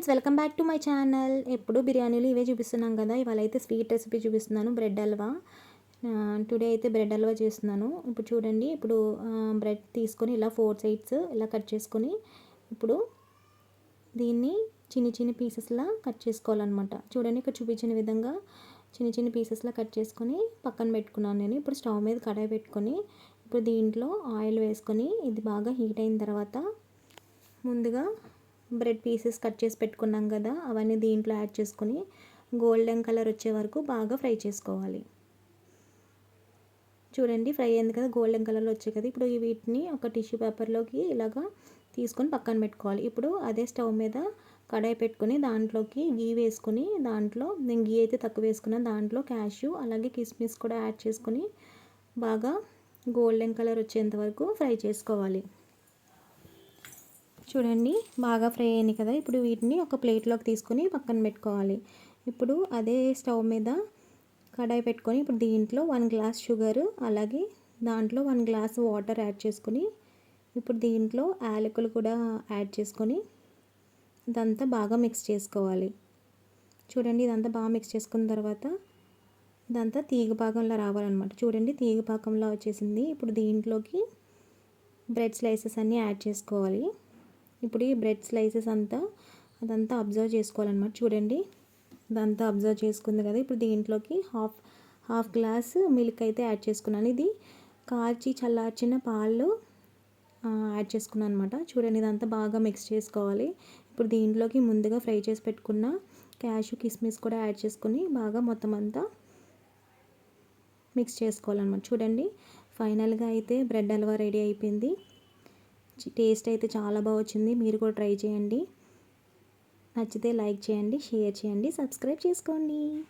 Friends welcome back to my channel. ఎప్పుడు బిర్యానీలు ఇవే చూపిస్తున్నాం కదా. ఇవాళ అయితే స్వీట్ రెసిపీ చూపిస్తున్నాను బ్రెడ్ హల్వా. టుడే అయితే బ్రెడ్ హల్వా చేస్తున్నాను. ఇప్పుడు చూడండి ఇప్పుడు బ్రెడ్ తీసుకొని ఇలా ఫోర్ సైడ్స్ ఇలా కట్ చేసుకొని ఇప్పుడు దీన్ని చిన్ని చిన్ని పీసెస్లా కట్ చేసుకోవాలన్నమాట. చూడండి ఇక్కడ చూపించిన విధంగా చిన్న చిన్న పీసెస్లా కట్ చేసుకొని పక్కన పెట్టుకున్నాను నేను. ఇప్పుడు స్టవ్ మీద కడాయి పెట్టుకొని ఇప్పుడు దీంట్లో ఆయిల్ వేసుకొని ఇది బాగా హీట్ అయిన తర్వాత ముందుగా బ్రెడ్ పీసెస్ కట్ చేసి పెట్టుకున్నాం కదా అవన్నీ దీంట్లో యాడ్ చేసుకొని గోల్డెన్ కలర్ వచ్చే వరకు బాగా ఫ్రై చేసుకోవాలి. చూడండి ఫ్రై అయింది కదా గోల్డెన్ కలర్లో వచ్చాయి కదా. ఇప్పుడు వీటిని ఒక టిష్యూ పేపర్లోకి ఇలాగా తీసుకొని పక్కన పెట్టుకోవాలి. ఇప్పుడు అదే స్టవ్ మీద కడాయి పెట్టుకొని దాంట్లోకి గీ వేసుకొని దాంట్లో నేను గీ అయితే తక్కువ వేసుకున్నాను దాంట్లో క్యాష్యూ అలాగే కిస్మిస్ కూడా యాడ్ చేసుకొని బాగా గోల్డెన్ కలర్ వచ్చేంత వరకు ఫ్రై చేసుకోవాలి. చూడండి బాగా ఫ్రై అయ్యాయి కదా. ఇప్పుడు వీటిని ఒక ప్లేట్లోకి తీసుకొని పక్కన పెట్టుకోవాలి. ఇప్పుడు అదే స్టవ్ మీద కడాయి పెట్టుకొని ఇప్పుడు దీంట్లో వన్ గ్లాస్ షుగర్ అలాగే దాంట్లో వన్ గ్లాస్ వాటర్ యాడ్ చేసుకొని ఇప్పుడు దీంట్లో యాలకులు కూడా యాడ్ చేసుకొని ఇదంతా బాగా మిక్స్ చేసుకోవాలి. చూడండి ఇదంతా బాగా మిక్స్ చేసుకున్న తర్వాత ఇదంతా తీగ పాకంలో రావాలన్నమాట. చూడండి తీగ పాకంలో వచ్చేసింది. ఇప్పుడు దీంట్లోకి బ్రెడ్ స్లైసెస్ అన్నీ యాడ్ చేసుకోవాలి. ఇప్పుడు ఈ బ్రెడ్ స్లైసెస్ అంతా అదంతా అబ్జర్వ్ చేసుకోవాలన్నమాట. చూడండి అదంతా అబ్జర్వ్ చేసుకుంది కదా. ఇప్పుడు దీంట్లోకి హాఫ్ హాఫ్ గ్లాస్ మిల్క్ అయితే యాడ్ చేసుకున్నాను. ఇది కాచి చల్లార్చిన పాలు యాడ్ చేసుకున్నాను అనమాట చూడండి ఇదంతా బాగా మిక్స్ చేసుకోవాలి. ఇప్పుడు దీంట్లోకి ముందుగా ఫ్రై చేసి పెట్టుకున్న క్యాషు కిస్మిస్ కూడా యాడ్ చేసుకుని బాగా మొత్తం అంతా మిక్స్ చేసుకోవాలన్నమాట. చూడండి ఫైనల్గా అయితే బ్రెడ్ హల్వా రెడీ అయిపోయింది. టేస్ట్ అయితే చాలా బాగా వచ్చింది. మీరు కూడా ట్రై చేయండి. నచ్చితే లైక్ చేయండి షేర్ చేయండి సబ్స్క్రైబ్ చేసుకోండి.